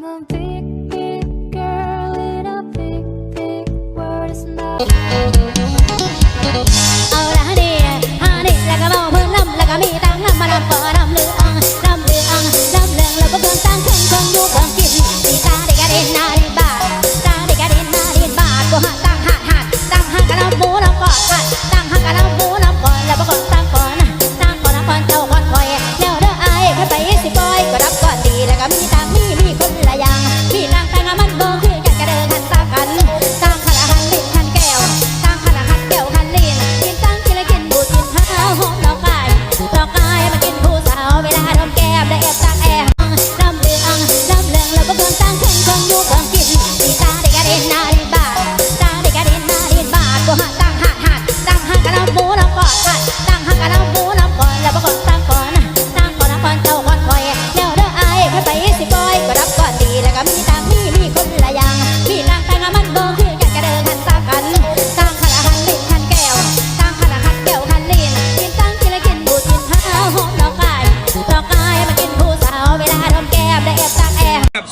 I'm a big, big girl in a big, big world. It's not.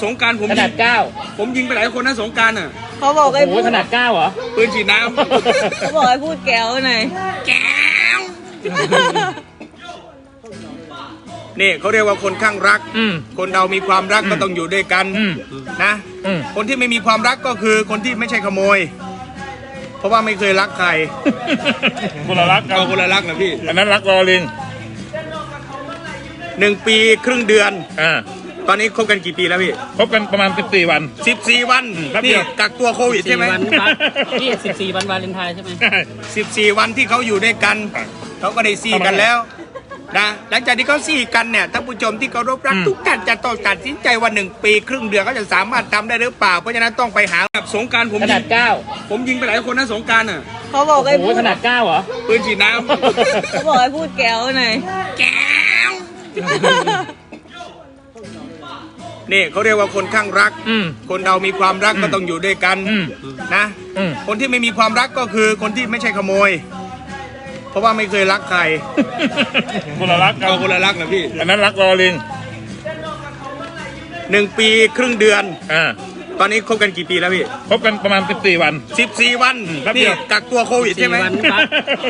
สงกรารผมขยินาดงเก้าผมยิงไปหลายคนนะสงกรารอะเขาบอกให้โอ้พูโหดขนาดเก้าเหรอ ปืนฉีดน้เขาบอกให้พูดแก้วหน่อยำ แก้วนี่เขาเรียกว่าคนข้างรัก อืม คนเรามีความรักก็ต้องอยู่ด้วยกันอืมนะ อืม คนที่ไม่มีความรักก็คือคนที่ไม่ใช่ขโมย เพราะว่าไม่เคยรักใครคนละรักกันเอาคนละรักนะพี่อันนั้นรักรอลิงหนึ่งปีครึ่งเดือน อ่า ตอนนี้คบกันกี่ปีแล้วพี่คบกันประมาณ 14 วันสิบสี่วันแป๊บเดีนี่ยว กักตัวโควิดใช่ไหม วันครับนี่สิบสี่วันวาเลนไทน์ใช่ไหมสิบสี่วันที่เขาอยู่ด้วยกันเขาก็ได้ซีกันแล้วนะหลังจากที่เขาซีกันเนี่ยท่านผู้ชมที่เคารพรักอืม ทุกท่านจะต้องตัดสินใจว่าหนึ่งปี ครึ่งเดือนเขาจะสามารถทำได้หรือเปล่า เพราะฉะนั้นต้องไปหากับสงกรารผมขยินาดงเก้าผมยิงไปหลายคนนะสงกรารอะเขาบอกให้โอ้โหพูดขนาดเก้าเหรอปืนฉีดน้เขาบอกให้พูดแก้วหน่อยำแก้ว นี่เขาเรียกว่าคนข้างรัก อืมคนเรามีความรักก็ต้องอยู่ด้วยกันอืมนะ อืม คนที่ไม่มีความรักก็คือคนที่ไม่ใช่ขโมย เพราะว่าไม่เคยรักใครคนละรักกันเอาคนละรักนะพี่อันนั้นรักรอลิงหนึ่งปีครึ่งเดือน อ่าตอนนี้คบกันกี่ปีแล้วพี่คบกันประมาณ 14 วัน สิบสี่วันแป๊บเดีนี่ยว กักตัวโควิดใช่ไหมวันครับ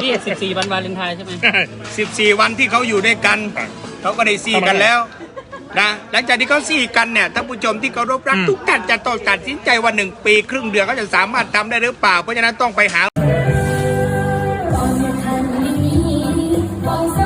นี่สิบสี่วันวาเลนไทน์ใช่ไหม สิบสี่วันที่เขาอยู่ด้วยกัน เขาก็ได้ซีกันแล้ว นะหลังจากที่เขาซีกันเนี่ยท่านผู้ชมที่เคารพรักอืมทุกท่านจะต้องตัดสินใจว่าหนึ่งปี ครึ่งเดือนเขาจะสามารถทำได้หรือเปล่า เพราะฉะนั้นต้องไปหาก่อ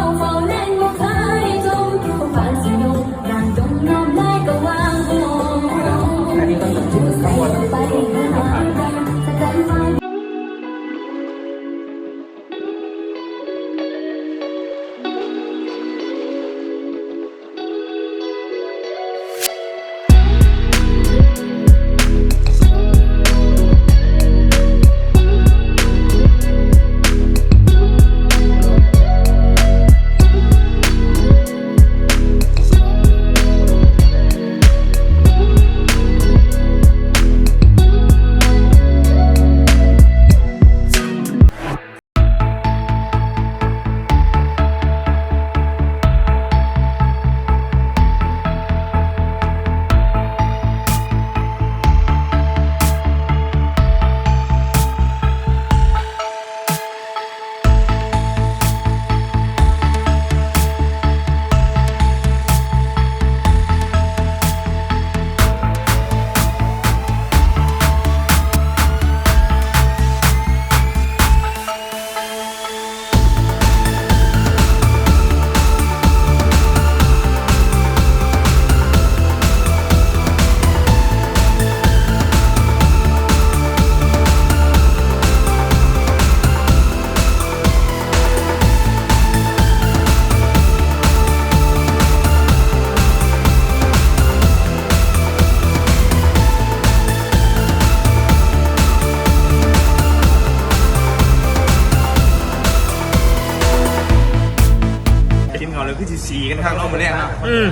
เลยคือสีสีกันข้างนอกมาแล้วอืม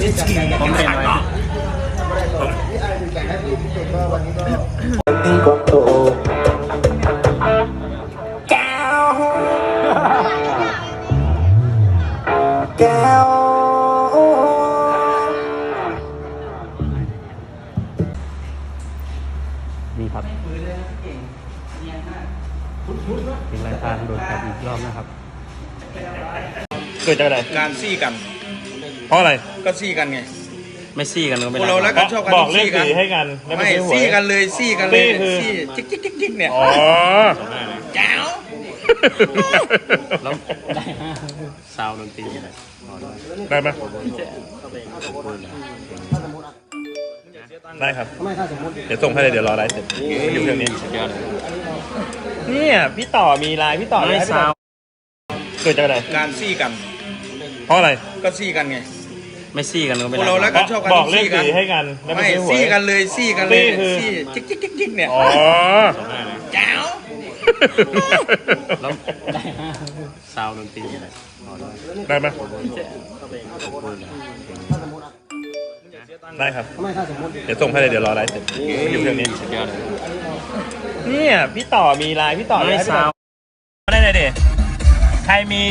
สีสีผมเลยเนาะแก้ เกิดจากอะไรการซี่กัน เพราะอะไรก็ซี่กันไง ไม่ซี่กันก็ไม่พวกได้เรารักกันชอบกันบอกเลขซี่กัน สีให้กันแล้วไม่ไม่ซื้อหวย ซี่กันเลยซี่กันเลยซี่คือ ซี่จิ๊กจิ๊กจิ๊กจิ๊กเนี่ยอ๋อแจ๋วแล้วได้ห้าซาวดนตรีอะไรได้ไหมได้ครับเดี๋ยวส่งให้เลยเดี๋ยวรอไลฟ์เสร็จมันอยู่เครื่องนี้สุดยอดเลยเนี่ยพี่ต่อมีไลน์พี่ต่อไม่ให้พี่ซาต่อว เกิดจากอะไรการซี่กัน เพราะอะไรก็ซี่กันไง ไม่ซี่กันก็พไม่วกได้เรารักกันชอบกันบอกเลขซี่กันสีให้กันแล้วไม่ไม่ซื้อหวย ซี่กันเลยซี่กันเลยซี่คือ ซี่จิ๊กจิ๊กจิ๊กจิ๊กเนี่ยอ๋อแจ๋วแล้วได้ห้าซาวดนตรีอะไรได้ไหมได้ครับ เดี๋ยวส่งให้เลยเดี๋ยวรอไลฟ์เสร็จมันอยู่เครื่องนี้ สุดยอดเลยเนี่ยพี่ต่อมีไลน์พี่ต่อไม่ให้พี่ซาต่อวได้เลยเด็ใค รมี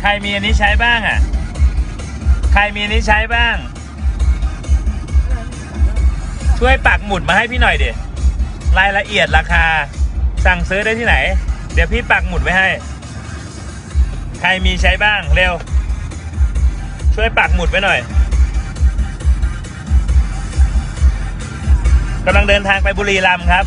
ใครมีอันนี้ใช้บ้างอะ ใครมีอันนี้ใช้บ้าง ช่วยปักหมุดมาให้พี่หน่อยเด็รายละเอียดราคา สั่งซื้อได้ที่ไหน เดี๋ยวพี่ปักหมุดไว้ให้ ใครมีใช้บ้างเร็ว ช่วยปักหมุดไว้หน่อยกำลังเดินทางไปบุรีรัมย์ครับ